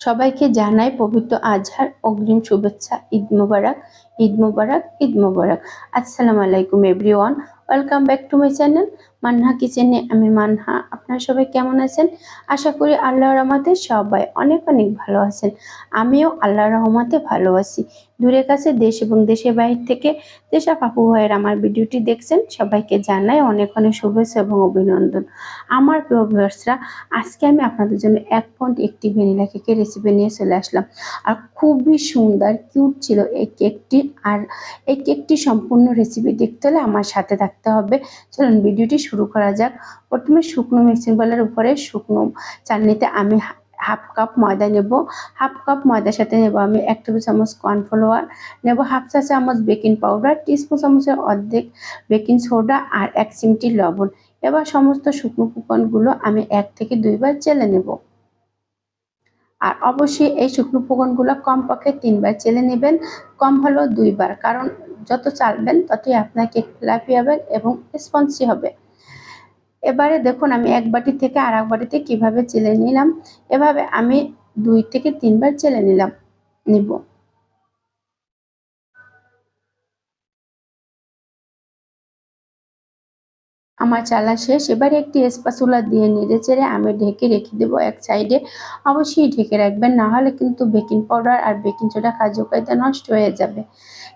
সবাইকে জানাই পবিত্র আজহার অগ্রিম শুভেচ্ছা। ঈদ মোবারক ঈদ মোবারক ঈদ মোবারক। আসসালামু আলাইকুম everyone welcome back to my channel Manha কিচেনে আমি মানহা আপনারা সবাই কেমন আছেন? আশা করি আল্লাহর রহমতে সবাই অনেক অনেক ভালো আছেন। আমিও আল্লাহর রহমতে ভালো আছি। দূরে কাছে দেশ এবং দেশের বাইরে থেকে যেসব আপু ভাইয়ের আমার ভিডিওটি দেখছেন, সবাইকে জানাই অনেক অনেক শুভেচ্ছা এবং অভিনন্দন। আমার প্রিয় ভিউয়ার্সরা আজকে আমি আপনাদের জন্য এক পয়েন্ট একটি ভ্যানিলা কেকের রেসিপি নিয়ে চলে আসলাম। আর খুবই সুন্দর কিউট ছিল এই কেকটি। আর এই কেকটি সম্পূর্ণ রেসিপি দেখতে হলে আমার সাথে থাকতে হবে। চলুন ভিডিওটি শুরু করা যাক। প্রথমে শুকনো মিক্সিং বলের উপরে শুকনো চাটনিতে আমি হাফ কাপ ময়দা নেব। হাফ কাপ ময়দার সাথে নেব আমি এক টেবিল চামচ কর্নফ্লাওয়ার নেব হাফ চা চামচ বেকিং পাউডার টিস্পুন চামচের অর্ধেক বেকিং সোডা আর এক চিমটি লবণ। এবার সমস্ত শুকনো উপকরণগুলো আমি এক থেকে দুইবার চেলে নেব। আর অবশ্যই এই শুকনো উপকরণগুলো কমপক্ষে তিনবার চেলে নেবেন, কম হলেও দুইবার কারণ যত চালবেন ততই আপনার কেক হবে এবং স্পঞ্জি হবে। এবারে দেখুন আমি এক বাটি থেকে আর এক বাটিতে কীভাবে চেলে নিলাম? এভাবে আমি দুই থেকে তিনবার চেলে নিলাম, নিব। আমার চালা শেষ, এবারে একটি স্পাচুলা দিয়ে নেড়ে চেড়ে আমি ঢেকে রেখে দেবো এক সাইডে। অবশ্যই ঢেকে রাখবেন, না হলে কিন্তু বেকিং পাউডার আর বেকিং সোডা কাজু কায়দা নষ্ট হয়ে যাবে।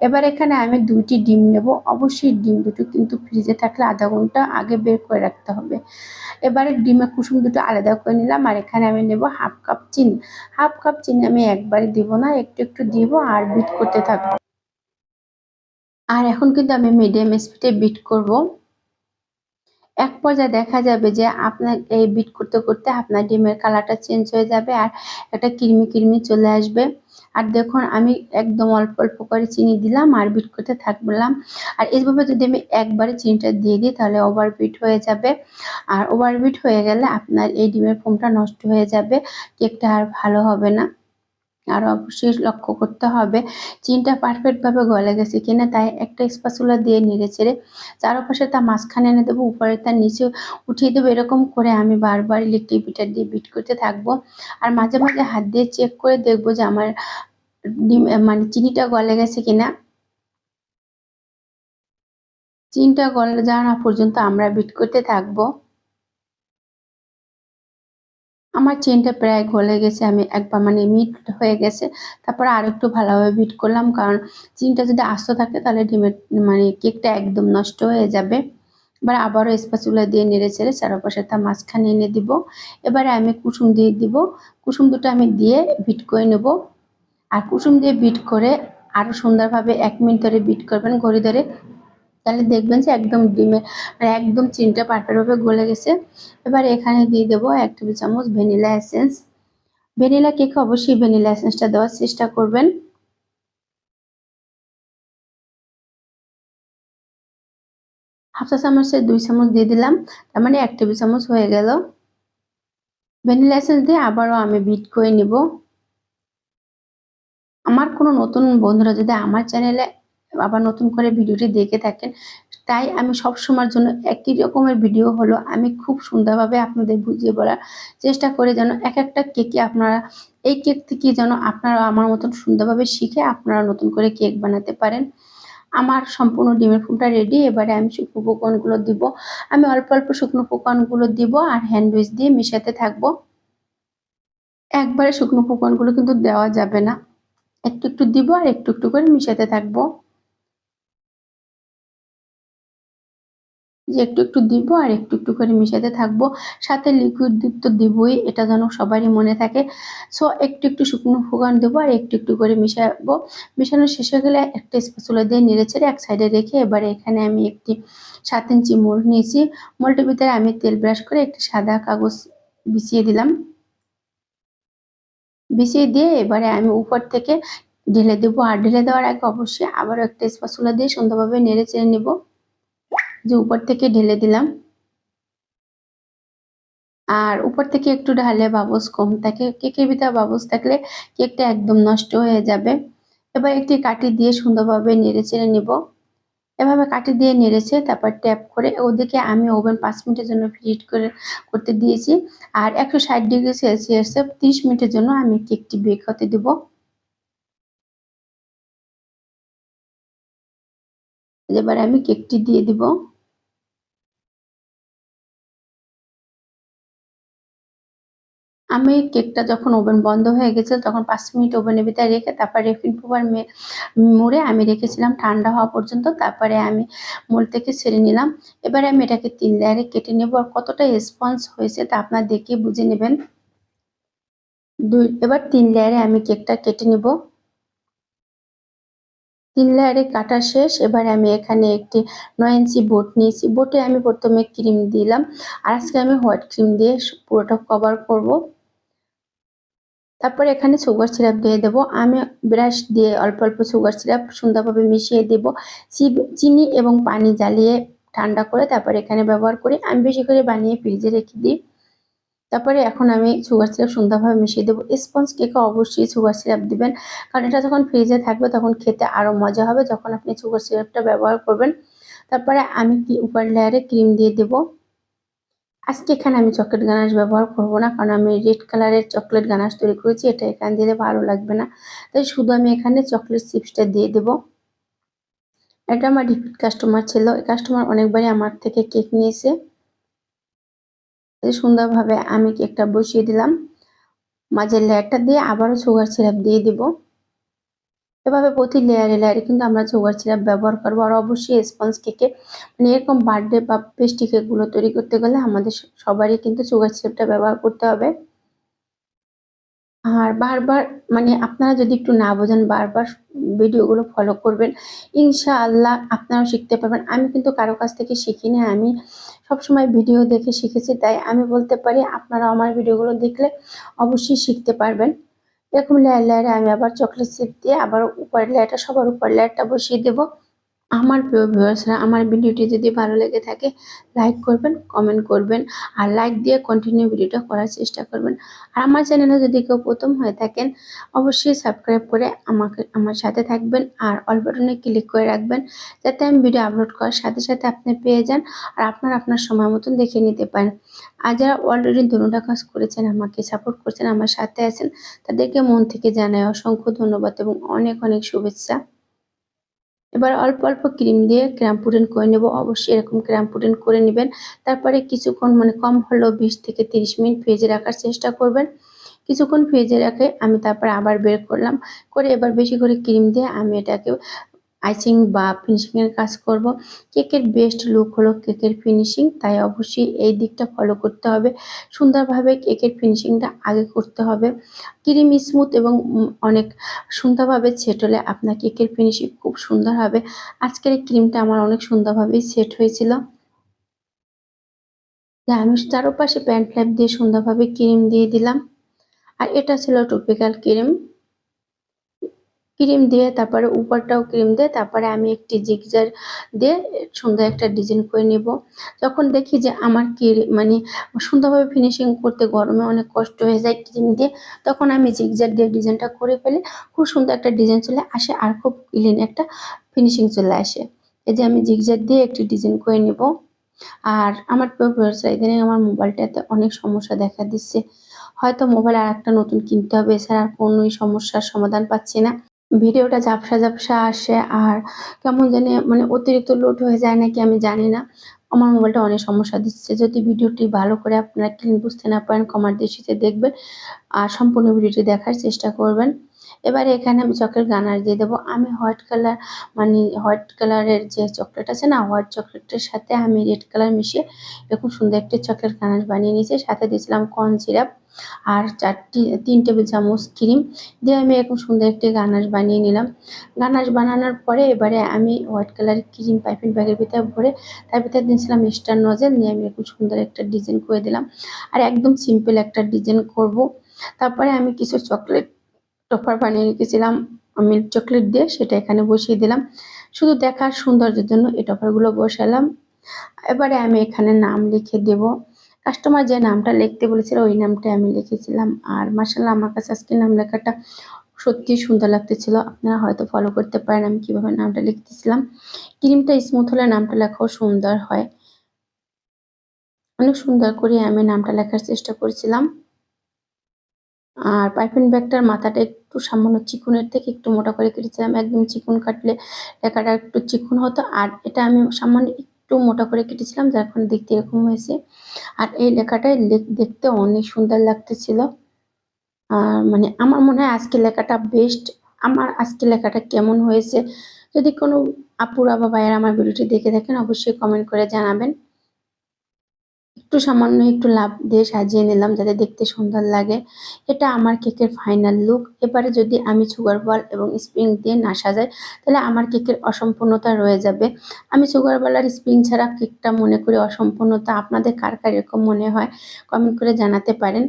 এবার এখানে আমি দুইটি ডিম নেব। অবশ্যই ডিম দুটো কিন্তু ফ্রিজে থাকলে আধা ঘণ্টা আগে বের করে রাখতে হবে। এবারে ডিমের কুসুম দুটো আলাদা করে নিলাম আর এখানে আমি নেব হাফ কাপ চিনি। হাফ কাপ চিনি আমি একবারে দিব না, একটু একটু দিব আর বিট করতে থাকব। আর এখন কিন্তু আমি মিডিয়াম স্পিডে বিট করব। এক পর্যায়ে দেখা যাবে যে আপনার এই বিট করতে করতে আপনার ডিমের কালারটা চেঞ্জ হয়ে যাবে আর একটা কিরমি কিরমি চলে আসবে। আর দেখুন, আমি একদম অল্প অল্প করে চিনি দিলাম আর বিট করতে থাকলাম। আর এইভাবে যদি আমি একবারে চিনিটা দিয়ে দিই, তাহলে ওভারবিট হয়ে যাবে। আর ওভারবিট হয়ে গেলে আপনার এই ডিমের ফোমটা নষ্ট হয়ে যাবে। কেকটা আর ভালো হবে না। আর অবশ্যই লক্ষ্য করতে হবে। চিনটা পারফেক্টভাবে গলে গেছে কিনা তাই একটা স্পাচুলা দিয়ে নেড়ে চেড়ে চারপাশে তা মাঝখানে এনে দেবো, উপরে তার নিচে উঠিয়ে দেবো। এরকম করে আমি বারবার ইলেকট্রিক বিটার দিয়ে বিট করতে থাকব। আর মাঝে মাঝে হাত দিয়ে চেক করে দেখব যে আমার ডিম মানে চিনিটা গলে গেছে কিনা। চিনিটা গলে যাওয়া পর্যন্ত আমরা বিট করতে থাকব। আমার চেনটা প্রায় গলে গেছে, আমি একবার মানে মিট হয়ে গেছে। তারপরে আর একটু ভালোভাবে বিট করলাম, কারণ চিনটা যদি আস্ত থাকে তাহলে ডিমের মানে কেকটা একদম নষ্ট হয়ে যাবে। এবার আবারও স্পাচুলা দিয়ে নেড়ে চেড়ে চারপাশে তা মাঝখানে এনে দিব। এবারে আমি কুসুম দিয়ে দিব। কুসুম দুটো আমি দিয়ে বিট করে নেব। আর কুসুম দিয়ে বিট করে আরও সুন্দরভাবে এক মিনিট ধরে বিট করবেন, ঘড়ি ধরে তাহলে দেখবেন যে একদম ডিমে মানে একদম চিনটা পারফেক্টভাবে গলে গেছে। এবার এখানে দিয়ে দেবো এক টেবিল চামচ ভ্যানিলা এসেন্স। ভ্যানিলা কেকে অবশ্যই ভ্যানিলা এসেন্সটা দেওয়ার চেষ্টা করবেন। হাফ চা চামচের দুই চামচ দিয়ে দিলাম, তার মানে এক টেবিল চামচ হয়ে গেল। ভ্যানিলা এসেন্স দিয়ে আবারও আমি বিট করে নিব। আমার কোনো নতুন বন্ধুরা যদি আমার চ্যানেলে আবার নতুন করে ভিডিওটি দেখে থাকেন। তাই আমি সব সময়ের জন্য একই রকমের ভিডিও হলো, আমি খুব সুন্দরভাবে আপনাদের বুঝিয়ে বলার চেষ্টা করে যেন এক একটা কেকে আপনারা, এই কেক থেকে যেন আপনারা আমার মতন সুন্দরভাবে শিখে আপনারা নতুন করে কেক বানাতে পারেন। আমার সম্পূর্ণ ডিমের ফুলটা রেডি এবারে আমি শুকনো উপকরণগুলো দিব। আমি অল্প অল্প শুকনো উপকরণগুলো দিব আর হ্যান্ড উইচ দিয়ে মিশাতে থাকব। একবারে শুকনো উপকরণগুলো কিন্তু দেওয়া যাবে না। একটু একটু দিব আর একটু একটু করে মিশাতে থাকব। যে একটু একটু দিব আর একটু একটু করে মিশাতে থাকব। সাথে লিকুইড দুধ তো দিবই, এটা যেন সবারই মনে থাকে। সো একটু একটু শুকনো ফুগান দেবো আর একটু একটু করে মিশাবো। মিশানো শেষ হয়ে গেলে একটা স্পেচুলা দিয়ে নেড়ে ছেড়ে এক সাইডে রেখে এবারে এখানে আমি একটি সাত ইঞ্চি মোল নিয়েছি। মোলটির ভিতরে আমি তেল ব্রাশ করে একটি সাদা কাগজ বিছিয়ে দিলাম। বিছিয়ে দিয়ে এবারে আমি উপর থেকে ঢেলে দেবো। আর ঢেলে দেওয়ার আগে অবশ্যই আবার একটা স্পাচুলা দিয়ে সুন্দরভাবে নেড়ে চেড়ে নেব। যে উপর থেকে ঢেলে দিলাম। আর উপর থেকে একটু ঢালে বাবুস কম থাকে। কেকের ভিতরে বাবুস থাকলে কেকটা একদম নষ্ট হয়ে যাবে। এবার একটি কাটি দিয়ে সুন্দরভাবে নেড়ে চেড়ে নিব। এভাবে কাটি দিয়ে নেড়েছে তারপর ট্যাপ করে ওদিকে আমি ওভেন পাঁচ মিনিটের জন্য ফ্রিট করে করতে দিয়েছি। আর একশো ষাট ডিগ্রি সেলসিয়াসে তিরিশ মিনিটের জন্য আমি কেকটি বেক হতে দেবো। এবার আমি কেকটি দিয়ে দিব। আমি কেকটা যখন ওভেন বন্ধ হয়ে গেছে, তখন পাঁচ মিনিট ওভেনের ভিতরে রেখে তারপর রেফিন পেপার মুড়ে আমি রেখেছিলাম ঠান্ডা হওয়া পর্যন্ত। তারপরে আমি মোল থেকে ছেড়ে নিলাম। এবারে আমি এটাকে তিন লেয়ারে কেটে নেব। আর কতটা রেসপন্স হয়েছে তা আপনার দেখে বুঝে নেবেন। দুই, এবার তিন লেয়ারে আমি কেকটা কেটে নেব। তিন লেয়ারে কাটা শেষ। এবারে আমি এখানে একটি নয় ইঞ্চি বোট নিয়েছি। বোটে আমি প্রথমে ক্রিম দিলাম। আর আজকে আমি হোয়াইট ক্রিম দিয়ে পুরোটা কভার করব। তারপরে এখানে সুগার সিরাপ দিয়ে দেবো। আমি ব্রাশ দিয়ে অল্প অল্প সুগার সিরাপ সুন্দরভাবে মিশিয়ে দেব। চিনি এবং পানি জ্বালিয়ে ঠান্ডা করে তারপরে এখানে ব্যবহার করি। আমি বেশি করে বানিয়ে ফ্রিজে রেখে দিই। তারপরে এখন আমি সুগার সিরাপ সুন্দরভাবে মিশিয়ে দেবো। স্পঞ্জ কেকে অবশ্যই সুগার সিরাপ দিবেন। কারণ এটা যখন ফ্রিজে থাকবে তখন খেতে আরও মজা হবে। যখন আপনি সুগার সিরাপটা ব্যবহার করবেন, তারপরে আমি কি উপর লেয়ারে ক্রিম দিয়ে দেবো। আজকে এখানে আমি চকলেট গানাশ ব্যবহার করব না, কারণ আমি রেড কালারের চকলেট গানাশ তৈরি করেছি, এটা এখানে দিলে ভালো লাগবে না। তাই শুধু আমি এখানে চকলেট চিপসটা দিয়ে দেব। এটা আমার রিপিট কাস্টমার ছিল, এই কাস্টমার অনেকবারই আমার থেকে কেক নিয়েছে। সুন্দরভাবে আমি কেকটা বসিয়ে দিলাম। মাঝের লেয়ারটা দিয়ে আবারও সুগার সিরাপ দিয়ে দিব। এভাবে প্রতি লেয়ারে লেয়ারে কিন্তু আমরা সুগার সিরাপ ব্যবহার করব। আর অবশ্যই স্পঞ্জ কেকে মানে এরকম বার্থডে বা পেস্টি কেকগুলো তৈরি করতে গেলে আমাদের সবারই কিন্তু সুগার সিরাপটা ব্যবহার করতে হবে। আর বারবার মানে আপনারা যদি একটু না বোঝেন, বারবার ভিডিওগুলো ফলো করবেন, ইনশাআল্লাহ আপনারাও শিখতে পারবেন। আমি কিন্তু কারও কাছ থেকে শিখি না আমি সবসময় ভিডিও দেখে শিখেছি, তাই আমি বলতে পারি আপনারা আমার ভিডিওগুলো দেখলে অবশ্যই শিখতে পারবেন। এরকম লেয়ার লেয়ারে আমি আবার চকলেট সিপ দিয়ে আবার উপরের লেয়ারটা সবার উপর লেয়ারটা বসিয়ে দেবো। আমার প্রিয় ভিউয়ার্সরা আমার ভিডিওটি যদি ভালো লেগে থাকে লাইক করবেন কমেন্ট করবেন, আর লাইক দিয়ে কন্টিনিউ ভিডিওটা করার চেষ্টা করবেন। আর আমার চ্যানেলে যদি কেউ প্রথম হয়ে থাকেন, অবশ্যই সাবস্ক্রাইব করে আমাকে, আমার সাথে থাকবেন, আর অল বাটনে ক্লিক করে রাখবেন, যাতে আমি ভিডিও আপলোড করার সাথে সাথে আপনি পেয়ে যান, আর আপনার আপনার সময় মতন দেখে নিতে পারেন। আর যারা অলরেডি দুটা কাজ করেছেন, আমাকে সাপোর্ট করছেন, আমার সাথে আছেন, তাদেরকে মন থেকে জানায় অসংখ্য ধন্যবাদ এবং অনেক অনেক শুভেচ্ছা। এবার অল্প অল্প ক্রিম দিয়ে ক্র্যাম পুডিং করে নেব। অবশ্যই এরকম ক্র্যাম পুডিং করে নেবেন। তারপরে কিছুক্ষণ মানে কম হলেও বিশ থেকে তিরিশ মিনিট ফ্রিজে রাখার চেষ্টা করবেন। কিছুক্ষণ ফ্রিজে রাখে আমি তারপরে আবার বের করলাম। করে এবার বেশি করে ক্রিম দিয়ে আমি এটাকে আইসিং বা ফিনিশিংয়ের কাজ করব। কেকের বেস্ট লুক হলো কেকের ফিনিশিং, তাই অবশ্যই এই দিকটা ফলো করতে হবে। সুন্দরভাবে কেকের ফিনিশিংটা আগে করতে হবে। ক্রিম স্মুথ এবং অনেক সুন্দরভাবে সেট হলে আপনার কেকের ফিনিশিং খুব সুন্দর হবে। আজকের এই ক্রিমটা আমার অনেক সুন্দরভাবেই সেট হয়েছিল। আমি চারোপাশে প্যান্ট ফ্ল্যাপ দিয়ে সুন্দরভাবে ক্রিম দিয়ে দিলাম। আর এটা ছিল টপিক্যাল ক্রিম। ক্রিম দিয়ে, তারপরে উপরটাও ক্রিম দিয়ে, তারপরে আমি একটি জিগজার দিয়ে সুন্দর একটা ডিজাইন করে নেব। যখন দেখি যে আমার কি মানে সুন্দরভাবে ফিনিশিং করতে গরমে অনেক কষ্ট হয়ে যায় ক্রিম দিয়ে, তখন আমি জিগজার দিয়ে ডিজাইনটা করে ফেলে। খুব সুন্দর একটা ডিজাইন চলে আসে আর খুব ক্লিন একটা ফিনিশিং চলে আসে। এই যে আমি জিগজার দিয়ে একটি ডিজাইন করে নেব। আর আমার ইদানিং আমার মোবাইলটাতে অনেক সমস্যা দেখা দিচ্ছে। হয়তো মোবাইল আর একটা নতুন কিনতে হবে, এছাড়া আর কোনোই সমস্যার সমাধান পাচ্ছি না। ভিডিওটা ঝাপসা ঝাপসা আসে আর কেমন জানি মানে অতিরিক্ত লোড হয়ে যায় নাকি আমি জানি না। আমার মোবাইলটা অনেক সমস্যা দিচ্ছে। যদি ভিডিওটি ভালো করে আপনারা ক্লিন বুঝতে না পারেন কমার দৃষ্টিতে দেখবেন আর সম্পূর্ণ ভিডিওটি দেখার চেষ্টা করবেন। এবারে এখানে আমি চকলেট গানার দিয়ে দেবো। আমি হোয়াইট কালার মানে হোয়াইট কালারের যে চকলেট আছে না, হোয়াইট চকলেটের সাথে আমি রেড কালার মিশিয়ে এরকম সুন্দর একটি চকলেট গানার বানিয়ে নিয়েছি। সাথে দিয়েছিলাম কর্ন সিরাপ আর চারটি, তিন টেবিল চামচ ক্রিম দিয়ে আমি এরকম সুন্দর একটি গানাশ বানিয়ে নিলাম। গানাশ বানানোর পরে এবারে আমি হোয়াইট কালার ক্রিম পাইপিং ব্যাগের ভিতরে ভরে তার ভিতরে দিয়েছিলাম স্টার নজেল নিয়ে আমি এরকম সুন্দর একটা ডিজাইন করে দিলাম। আর একদম সিম্পল একটা ডিজাইন করব। তারপরে আমি কিছু চকলেট টপার বানিয়ে রেখেছিলাম মিল্ক চকলেট দিয়ে সেটা এখানে বসিয়ে দিলাম। শুধু দেখার সৌন্দর্যের জন্য এই টপারগুলো বসালাম। এবারে আমি এখানে নাম লিখে দেব। কাস্টমার যে নামটা লিখতে বলেছিল, ওই নামটা আমি লিখেছিলাম। আর মার্শাল্লাহ আমার কাছে আজকে নাম লেখাটা সত্যি সুন্দর লাগতেছিল। আপনারা হয়তো ফলো করতে পারেন আমি কীভাবে নামটা লিখতেছিলাম। ক্রিমটা স্মুথ হলে নামটা লেখাও সুন্দর হয়। অনেক সুন্দর করে আমি নামটা লেখার চেষ্টা করেছিলাম। আর পাইপিং ব্যাগটার মাথাটা একটু সামান্য চিকুনের থেকে একটু মোটা করে কেটেছিলাম। একদম চিকুন কাটলে লেখাটা একটু চিকুন হতো। আর এটা আমি সামান্য একটু মোটা করে কেটেছিলাম, যার কারণে দেখতে এরকম হয়েছে। আর এই লেখাটাই লেখ- দেখতে অনেক সুন্দর লাগতেছিল। আর মানে আমার মনে হয় আজকে লেখাটা বেস্ট আমার আজকে লেখাটা কেমন হয়েছে, যদি কোনো আপুরা বা ভাইয়েরা আমার ভিডিওটি দেখে থাকেন, অবশ্যই কমেন্ট করে জানাবেন। একটু সামান্য একটু লাভ দিয়ে সাজিয়ে নিলাম যাতে দেখতে সুন্দর লাগে। এটা আমার কেকের ফাইনাল লুক এবারে যদি আমি সুগার বল এবং স্প্রিং দিয়ে না সাজাই, তাহলে আমার কেকের অসম্পূর্ণতা রয়ে যাবে। আমি সুগার বল আর স্প্রিং ছাড়া কেকটা মনে করি অসম্পূর্ণতা। আপনাদের কার কার এরকম মনে হয়? কমেন্ট করে জানাতে পারেন।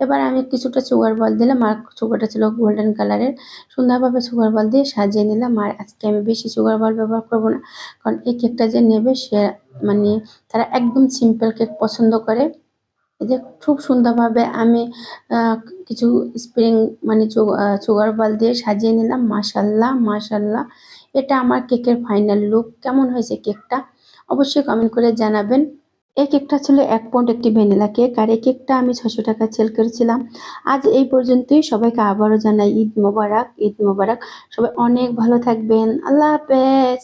এবার আমি কিছুটা সুগার বল দিলাম আর সুগারটা ছিল গোল্ডেন কালারের সুন্দরভাবে সুগার বল দিয়ে সাজিয়ে নিলাম আর আজকে আমি বেশি সুগার বল ব্যবহার করব না, কারণ এই কেকটা যে নেবে সে মানে তারা একদম সিম্পল কেক পছন্দ করে। যে খুব সুন্দরভাবে আমি কিছু স্প্রিং মানে সুগার বল দিয়ে সাজিয়ে নিলাম। মাশাল্লাহ মাশাল্লাহ এটা আমার কেকের ফাইনাল লুক কেমন হয়েছে কেকটা অবশ্যই কমেন্ট করে জানাবেন। এই কেকটা ছিল এক পয়েন্ট একটি ভ্যানিলা কেক আর এই কেকটা আমি ছশো টাকা সেল করেছিলাম। আজ এই পর্যন্তই। সবাইকে আবারও জানাই ঈদ মোবারক ঈদ মোবারক। সবাই অনেক ভালো থাকবেন। আল্লাহ হাফেজ।